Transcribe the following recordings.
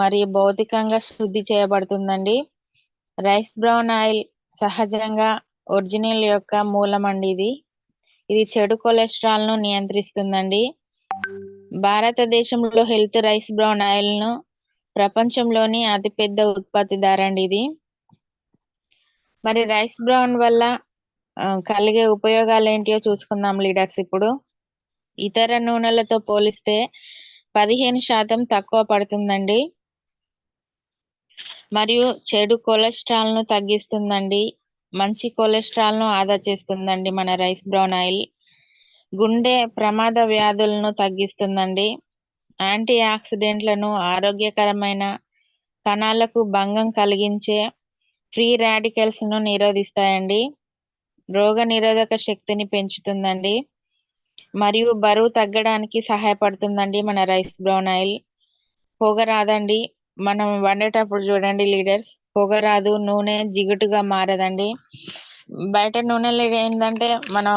మరియు భౌతికంగా శుద్ధి చేయబడుతుందండి. రైస్ బ్రౌన్ ఆయిల్ సహజంగా ఒరిజినల్ యొక్క మూలం అండి ఇది. ఇది చెడు కొలెస్ట్రాల్ను నియంత్రిస్తుందండి. భారతదేశంలో హెల్త్ రైస్ బ్రౌన్ ఆయిల్ను ప్రపంచంలోని అతిపెద్ద ఉత్పత్తిదారండి ఇది. మరి రైస్ బ్రౌన్ వల్ల కలిగే ఉపయోగాలు ఏంటియో చూసుకుందాం లీడర్స్ ఇప్పుడు. ఇతర నూనెలతో పోలిస్తే పదిహేను శాతం తక్కువ పడుతుందండి. మరియు చెడు కొలెస్ట్రాల్ను తగ్గిస్తుందండి. మంచి కొలెస్ట్రాల్ను ఆదా చేస్తుందండి మన రైస్ బ్రౌన్ ఆయిల్. గుండె ప్రమాద వ్యాధులను తగ్గిస్తుందండి. యాంటీ ఆక్సిడెంట్లను ఆరోగ్యకరమైన కణాలకు భంగం కలిగించే ఫ్రీ రాడికల్స్ను నిరోధిస్తాయండి. రోగ నిరోధక శక్తిని పెంచుతుందండి. మరియు బరువు తగ్గడానికి సహాయపడుతుందండి మన రైస్ బ్రౌన్ ఆయిల్. పొగ రాదండి మనం వండేటప్పుడు చూడండి లీడర్స్ పొగ రాదు నూనె జిగుటుగా మారదండి. బయట నూనెలు ఏంటంటే మనం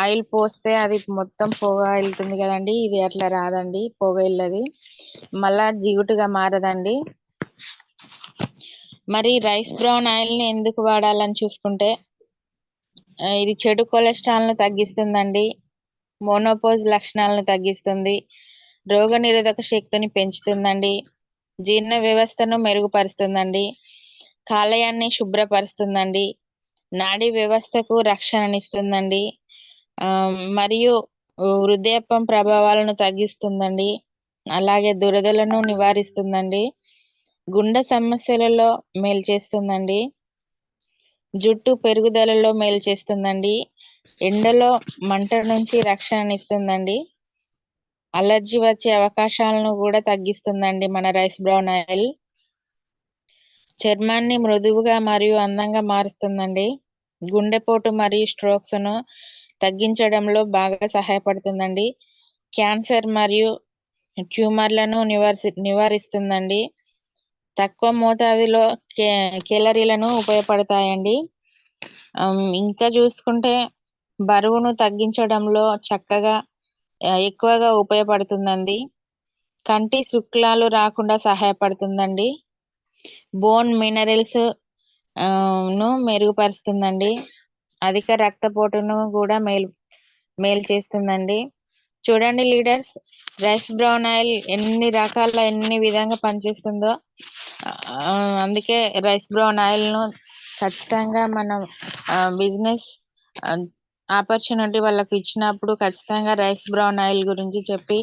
ఆయిల్ పోస్తే అది మొత్తం పొగ వెళ్తుంది కదండి ఇది అట్లా రాదండి పొగ వెళ్ళది. మళ్ళా జిగుటుగా మారదండి. మరి రైస్ బ్రౌన్ ఆయిల్ని ఎందుకు వాడాలని చూసుకుంటే ఇది చెడు కొలెస్ట్రాల్ను తగ్గిస్తుందండి మోనోపోజ్ లక్షణాలను తగ్గిస్తుంది రోగ నిరోధక శక్తిని పెంచుతుందండి. జీర్ణ వ్యవస్థను మెరుగుపరుస్తుందండి. కాలేయాన్ని శుభ్రపరుస్తుందండి. నాడీ వ్యవస్థకు రక్షణనిస్తుందండి. ఆ మరియు వృద్ధాప్యం ప్రభావాలను తగ్గిస్తుందండి. అలాగే దురదలను నివారిస్తుందండి. గుండె సమస్యలలో మేలు చేస్తుందండి. జుట్టు పెరుగుదలలో మేలు చేస్తుందండి. ఎండలో మంట నుంచి రక్షణనిస్తుందండి. అలర్జీ వచ్చే అవకాశాలను కూడా తగ్గిస్తుందండి మన రైస్ బ్రౌన్ ఆయిల్. చర్మాన్ని మృదువుగా మరియు అందంగా మారుస్తుందండి. గుండెపోటు మరియు స్ట్రోక్స్ను తగ్గించడంలో బాగా సహాయపడుతుందండి. క్యాన్సర్ మరియు ట్యూమర్లను నివారి నివారిస్తుందండి. తక్కువ మోతాదులో కే కేలరీలను ఉపయోగపడతాయండి. ఇంకా చూసుకుంటే బరువును తగ్గించడంలో చక్కగా ఎక్కువగా ఉపయోగపడుతుందండి. కంటి శుక్లాలు రాకుండా సహాయపడుతుందండి. బోన్ మినరల్స్ను మెరుగుపరుస్తుందండి. అధిక రక్తపోటును కూడా మేలు మేలు చేస్తుందండి. చూడండి లీడర్స్ రైస్ బ్రౌన్ ఆయిల్ ఎన్ని రకాల ఎన్ని విధంగా పనిచేస్తుందో. అందుకే రైస్ బ్రౌన్ ఆయిల్ను ఖచ్చితంగా మనం బిజినెస్ ఆపర్చునిటీ వాళ్ళకి ఇచ్చినప్పుడు ఖచ్చితంగా రైస్ బ్రౌన్ ఆయిల్ గురించి చెప్పి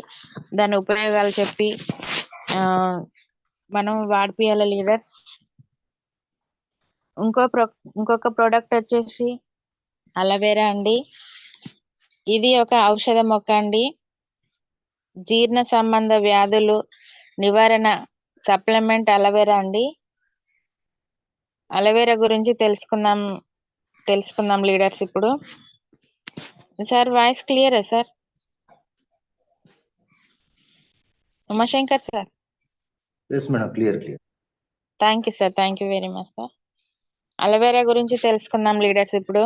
దాని ఉపయోగాలు చెప్పి మనం వాడిపియాలి లీడర్స్. ఇంకో ప్రో ఇంకొక ప్రోడక్ట్ వచ్చేసి అలవేరా అండి. ఇది ఒక ఔషధ మొక్క అండి. జీర్ణ సంబంధ వ్యాధులు నివారణ సప్లిమెంట్ అలవేరా అండి. అలవేరా గురించి తెలుసుకుందాం తెలుసుకుందాం లీడర్స్ ఇప్పుడు. సార్ వాయిస్ క్లియరా sir Umashankar sir yes madam clear clear thank you sir thank you very much sir aloe vera గురించి తెలుసుకుందాం లీడర్స్ ఇప్పుడు.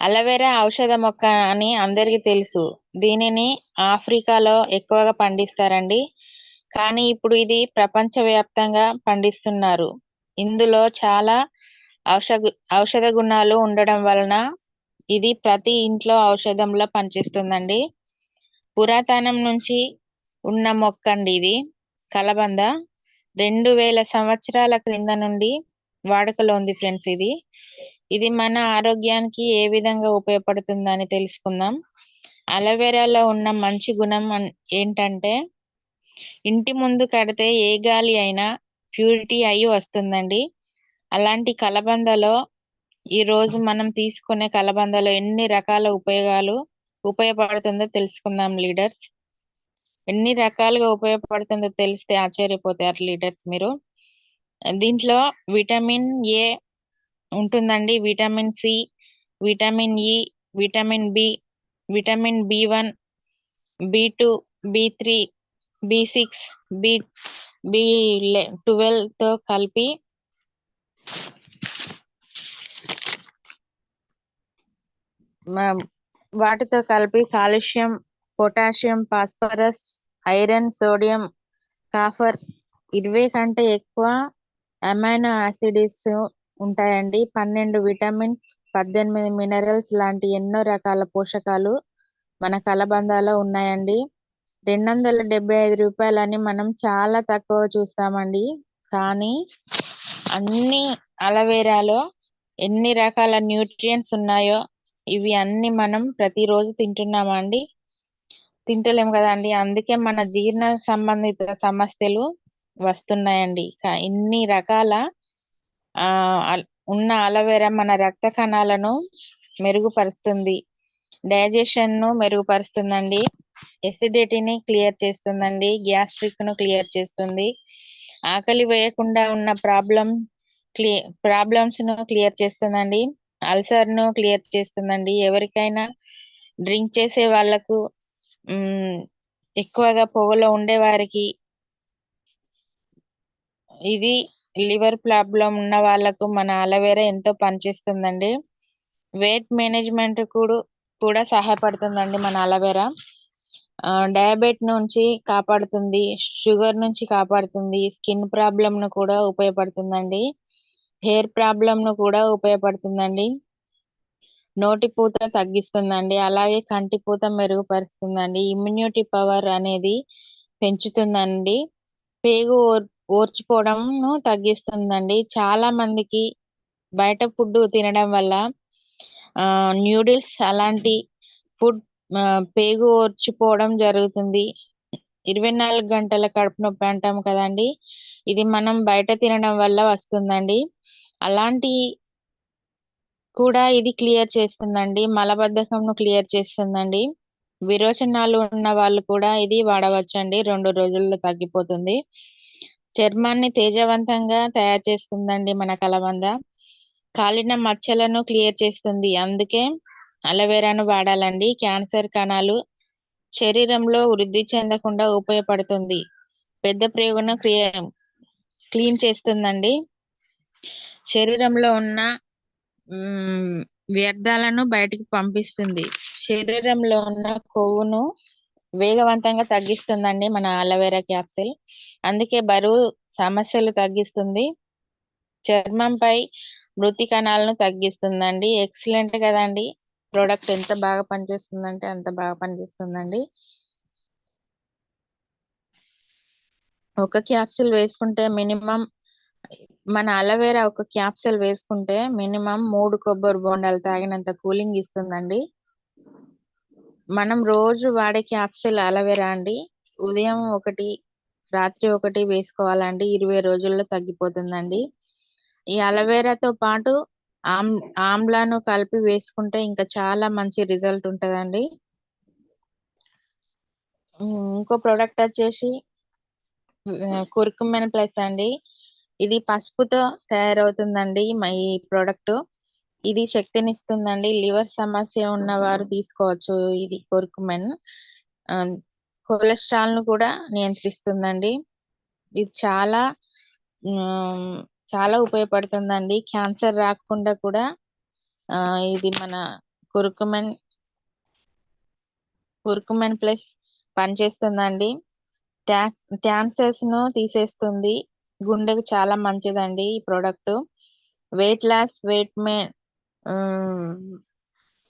అలవేరా ఔషధ మొక్క అని అందరికీ తెలుసు. దీనిని ఆఫ్రికాలో ఎక్కువగా పండిస్తారండి. కానీ ఇప్పుడు ఇది ప్రపంచవ్యాప్తంగా పండిస్తున్నారు. ఇందులో చాలా ఔషధ ఔషధ గుణాలు ఉండడం వలన ఇది ప్రతి ఇంట్లో ఔషధంలో పనిచేస్తుందండి. పురాతనం నుంచి ఉన్న మొక్క అండి ఇది. కలబంద రెండు వేల సంవత్సరాల క్రింద నుండి వాడుకలో ఉంది ఫ్రెండ్స్ ఇది. ఇది మన ఆరోగ్యానికి ఏ విధంగా ఉపయోగపడుతుందని తెలుసుకుందాం. అలోవెరాలో ఉన్న మంచి గుణం ఏంటంటే ఇంటి ముందు కడితే ఏ గాలి అయినా ప్యూరిటీ అయి వస్తుందండి. అలాంటి కలబందలో ఈ రోజు మనం తీసుకునే కలబందలో ఎన్ని రకాల ఉపయోగాలు ఉపయోగపడుతుందో తెలుసుకుందాం లీడర్స్. ఎన్ని రకాలుగా ఉపయోగపడుతుందో తెలిస్తే ఆశ్చర్యపోతారు లీడర్స్ మీరు. దీంట్లో విటమిన్ ఏ ఉంటుందండి? Vitamin C vitamin E vitamin B vitamin B one B two B three B six B B ట్వెల్వ్తో కలిపి వాటితో కలిపి calcium potassium phosphorus iron sodium copper ఇరవై కంటే ఎక్కువ అమైనో యాసిడ్స్ ఉంటాయండి. పన్నెండు విటమిన్స్ పద్దెనిమిది మినరల్స్ లాంటి ఎన్నో రకాల పోషకాలు మన కలబందాలో ఉన్నాయండి. రెండు వందల డెబ్బై ఐదు రూపాయలని మనం చాలా తక్కువ చూస్తామండి. కానీ అన్ని అలవేరాలో ఎన్ని రకాల న్యూట్రియంట్స్ ఉన్నాయో ఇవి అన్ని మనం ప్రతిరోజు తింటున్నామండి తింటలేం కదండి అందుకే మన జీర్ణ సంబంధిత సమస్యలు వస్తున్నాయండి. ఇన్ని రకాల ఆ ఉన్న అలోవెరా మన రక్త కణాలను మెరుగుపరుస్తుంది. డైజెషన్ను మెరుగుపరుస్తుందండి. ఎసిడిటీని క్లియర్ చేస్తుందండి. గ్యాస్ట్రిక్ను క్లియర్ చేస్తుంది. ఆకలి వేయకుండా ఉన్న ప్రాబ్లం క్లి ప్రాబ్లమ్స్ను క్లియర్ చేస్తుందండి. అల్సర్ను క్లియర్ చేస్తుందండి. ఎవరికైనా డ్రింక్ చేసే వాళ్ళకు ఎక్కువగా పొగలో ఉండే వారికి ఇది లివర్ ప్రాబ్లం ఉన్న వాళ్ళకు మన అలోవెరా ఎంతో పనిచేస్తుందండి. వెయిట్ మేనేజ్మెంట్ కూడా కూడా సహాయపడుతుందండి మన అలోవెరా. డయాబెట్ నుంచి కాపాడుతుంది షుగర్ నుంచి కాపాడుతుంది స్కిన్ ప్రాబ్లం ను కూడా ఉపయోగపడుతుందండి. హెయిర్ ప్రాబ్లం ను కూడా ఉపయోగపడుతుందండి. నోటి పూత తగ్గిస్తుందండి. అలాగే కంటి పూత మెరుగుపరుస్తుందండి. ఇమ్యూనిటీ పవర్ అనేది పెంచుతుందండి. పేగు ఓర్ ఓర్చుకోవడంను తగ్గిస్తుందండి. చాలా మందికి బయట ఫుడ్ తినడం వల్ల న్యూడిల్స్ అలాంటి ఫుడ్ పేగు ఓర్చిపోవడం జరుగుతుంది. ఇరవై నాలుగు గంటల కడుపు నొప్పి అంటాం కదండి. ఇది మనం బయట తినడం వల్ల వస్తుందండి. అలాంటి కూడా ఇది క్లియర్ చేస్తుందండి. మలబద్ధకంను క్లియర్ చేస్తుందండి. విరోచనాలు ఉన్న వాళ్ళు కూడా ఇది వాడవచ్చండి. రెండు రోజుల్లో తగ్గిపోతుంది. చర్మాన్ని తేజవంతంగా తయారు చేస్తుందండి మన కలబంద. కాలిన మచ్చలను క్లియర్ చేస్తుంది. అందుకే అలవేరాను వాడాలండి. క్యాన్సర్ కణాలు శరీరంలో వృద్ధి చెందకుండా ఉపయోగపడుతుంది. పెద్ద ప్రేగును క్రియ క్లీన్ చేస్తుందండి. శరీరంలో ఉన్న వ్యర్థాలను బయటికి పంపిస్తుంది. శరీరంలో ఉన్న కొవ్వును వేగవంతంగా తగ్గిస్తుందండి మన అలోవెరా క్యాప్సిల్. అందుకే బరువు సమస్యలు తగ్గిస్తుంది. చర్మంపై మృతి కణాలను తగ్గిస్తుందండి. ఎక్సలెంట్ కదండి. ప్రోడక్ట్ ఎంత బాగా పనిచేస్తుందంటే అంత బాగా పనిచేస్తుందండి. ఒక క్యాప్సిల్ వేసుకుంటే మినిమం మన అలోవెరా ఒక క్యాప్సిల్ వేసుకుంటే మినిమం మూడు కొబ్బరి బొండాలు తాగినంత కూలింగ్ ఇస్తుందండి. మనం రోజు వాడే క్యాప్సిల్ అలోవెరా అండి. ఉదయం ఒకటి రాత్రి ఒకటి వేసుకోవాలండి. ఇరవై రోజుల్లో తగ్గిపోతుందండి. ఈ అలవేరాతో పాటు ఆమ్ ఆమ్లాను కలిపి వేసుకుంటే ఇంకా చాలా మంచి రిజల్ట్ ఉంటదండి. ఇంకో ప్రోడక్ట్ వచ్చేసి కుర్కుమెన్ ప్లస్ అండి. ఇది పసుపుతో తయారవుతుందండి మా ఈ ప్రోడక్ట్. ఇది శక్తిని ఇస్తుందండి లివర్ సమస్య ఉన్నవారు తీసుకోవచ్చు ఇది కుర్కుమెన్. కొలెస్ట్రాల్ను కూడా నియంత్రిస్తుందండి. ఇది చాలా చాలా ఉపయోగపడుతుందండి. క్యాన్సర్ రాకుండా కూడా ఇది మన కుర్కుమెన్ కుర్కుమెన్ ప్లస్ పనిచేస్తుందండి. క్యాన్సర్స్ను తీసేస్తుంది. గుండెకు చాలా మంచిదండి ఈ ప్రోడక్ట్. వెయిట్ లాస్ వెయిట్ మే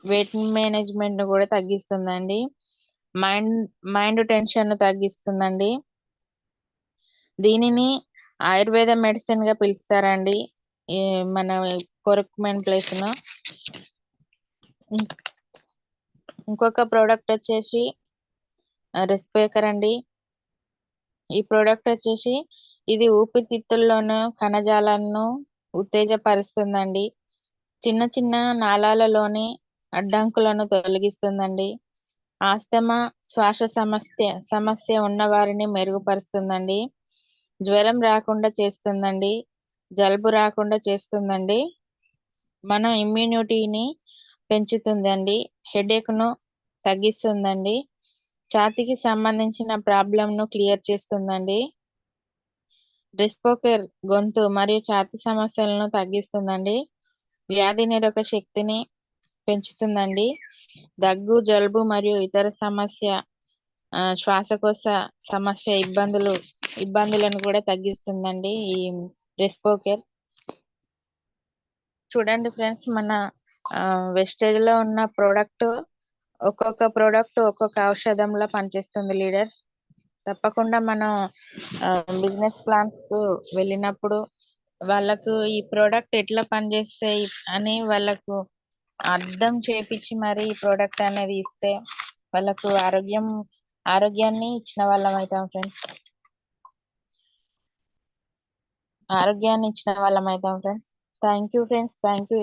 వెయిట్ మేనేజ్మెంట్ కూడా తగ్గిస్తుందండి. మైండ్ మైండ్ టెన్షన్ తగ్గిస్తుందండి. దీనిని ఆయుర్వేద మెడిసిన్గా పిలుస్తారండి. ఈ మన కొరకుమెన్ ప్లేస్లో ఇంకొక ప్రోడక్ట్ వచ్చేసి రెస్పేకర్ అండి. ఈ ప్రోడక్ట్ వచ్చేసి ఇది ఊపిరితిత్తుల్లోనూ కణజాలాలను ఉత్తేజపరుస్తుందండి. చిన్న చిన్న నాళాలలోని అడ్డంకులను తొలగిస్తుందండి. ఆస్తమా శ్వాస సమస్య సమస్య ఉన్న వారిని మెరుగుపరుస్తుందండి. జ్వరం రాకుండా చేస్తుందండి జలుబు రాకుండా చేస్తుందండి. మన ఇమ్యూనిటీని పెంచుతుందండి హెడేక్ను తగ్గిస్తుందండి ఛాతీకి సంబంధించిన ప్రాబ్లంను క్లియర్ చేస్తుందండి. రెస్పోకర్ గొంతు మరియు ఛాతీ సమస్యలను తగ్గిస్తుందండి వ్యాధి నిరోధక శక్తిని పెంచుతుందండి. దగ్గు జలుబు మరియు ఇతర సమస్య ఆ, శ్వాసకోశ సమస్య ఇబ్బందులు ఇబ్బందులను కూడా తగ్గిస్తుందండి ఈ రెస్పోకేర్ చూడండి ఫ్రెండ్స్ మన వెస్టేజ్లో ఉన్న ప్రోడక్ట్ ఒక్కొక్క ప్రోడక్ట్ ఒక్కొక్క ఔషధంలో పనిచేస్తుంది లీడర్స్. తప్పకుండా మనం బిజినెస్ ప్లాన్స్కు వెళ్ళినప్పుడు వాళ్ళకు ఈ ప్రోడక్ట్ ఎట్లా పనిచేస్తాయి అని వాళ్ళకు అర్థం చేపించి మరి ఈ ప్రోడక్ట్ అనేది ఇస్తే వాళ్ళకు ఆరోగ్యం ఆరోగ్యాన్ని ఇచ్చిన వాళ్ళం అవుతాం ఫ్రెండ్స్ ఆరోగ్యాన్ని ఇచ్చిన వాళ్ళం అవుతాం friends thank you friends thank you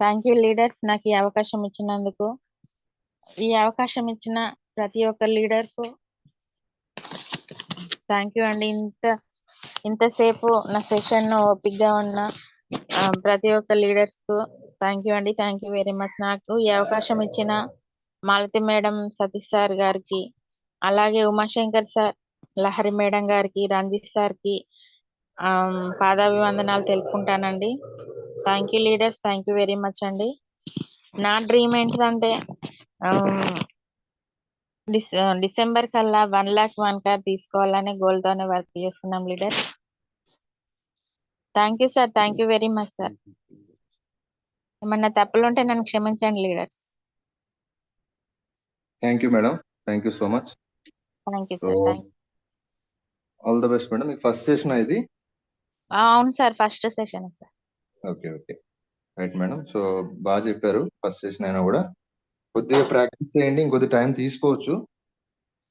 thank you leaders నాకు ఈ అవకాశం ఇచ్చినందుకు. ఈ అవకాశం ఇచ్చిన ప్రతి ఒక్క లీడర్కు థ్యాంక్ యూ అండి. ఇంత ఇంతసేపు నా సెషన్ ఓపిక్గా ఉన్న ప్రతి ఒక్క లీడర్స్కు థ్యాంక్ యూ అండి. థ్యాంక్ యూ వెరీ మచ్ నాకు ఈ అవకాశం ఇచ్చిన మాలతి మేడం సతీష్ సార్ గారికి అలాగే ఉమాశంకర్ సార్ లహరి మేడం గారికి రంజిత్ సార్కి పాదాభివందనాలు తెలుపుకుంటానండి. Thank you leaders thank you very much అండి. నా డ్రీమ్ ఏంటిదంటే డిసెంబర్ కల్లా వన్ లాక్ వన్ కార్ తీసుకోవాలనే గోల్తోనే వర్క్ చేస్తున్నాం leader. Thank you sir thank you very much sir. ఏమన్నా తప్పులు ఉంటే నన్ను క్షమించండి leaders. Thank you madam thank you so much thank you so sir thank all the best madam మీకు first session ఇది అవును sir. First session sir. Okay okay right madam so బాగా చెప్పారు. ఫస్ట్ సెషన్ అయినా కూడా. కొద్దిగా ప్రాక్టీస్ చేయండి. ఇంకొద్ది టైం తీసుకోవచ్చు.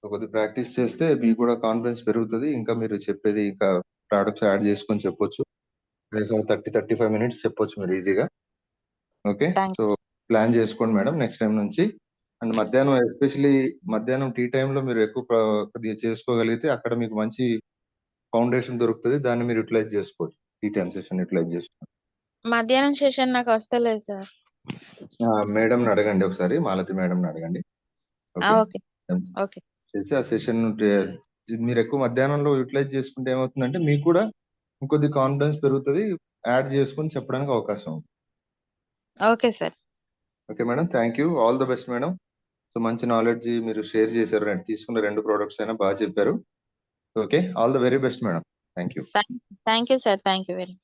కొద్దిగా ప్రాక్టీస్ చేస్తే మీకు కూడా కాన్ఫిడెన్స్ పెరుగుతుంది. ఇంకా మీరు చెప్పేది ఇంకా ప్రోడక్ట్స్ యాడ్ చేసుకొని చెప్పొచ్చు. థర్టీ థర్టీ ఫైవ్ మినిట్స్ చెప్పొచ్చు మీరు ఈజీగా ఓకే సో ప్లాన్ చేసుకోండి మేడం నెక్స్ట్ టైం నుంచి. అండ్ మధ్యాహ్నం ఎస్పెషలీ మధ్యాహ్నం టీ లో మీరు ఎక్కువ కొద్దిగా చేసుకోగలిగితే అక్కడ మీకు మంచి ఫౌండేషన్ దొరుకుతుంది. దాన్ని మీరు యూటిలైజ్ చేసుకోవచ్చు. టీ టైం సెషన్ యూటిలైజ్ చేసుకోవచ్చు. మధ్యాహ్నం సెషన్ నాకు వస్తలేదు సార్. మేడం అడగండి ఒకసారి. మాలతి మేడం అడగండి. ఓకే? చేసి ఆ సెషన్ మీరు ఎక్కువ మధ్యాహ్నంలో యూటిలైజ్ చేసుకుంటే ఏమవుతుందంటే మీకు కూడా ఇంకొద్ది కాన్ఫిడెన్స్ పెరుగుతుంది. యాడ్ చేసుకొని చెప్పడానికి అవకాశం okay sir. Okay madam. Thank you all the best madam. So మంచి నాలెడ్జ్ మీరు షేర్ చేశారు. నేను తీసుకున్న రెండు ప్రోడక్ట్స్ అయినా బాగా చెప్పారు. Okay all the very best madam thank you thank you sir thank you very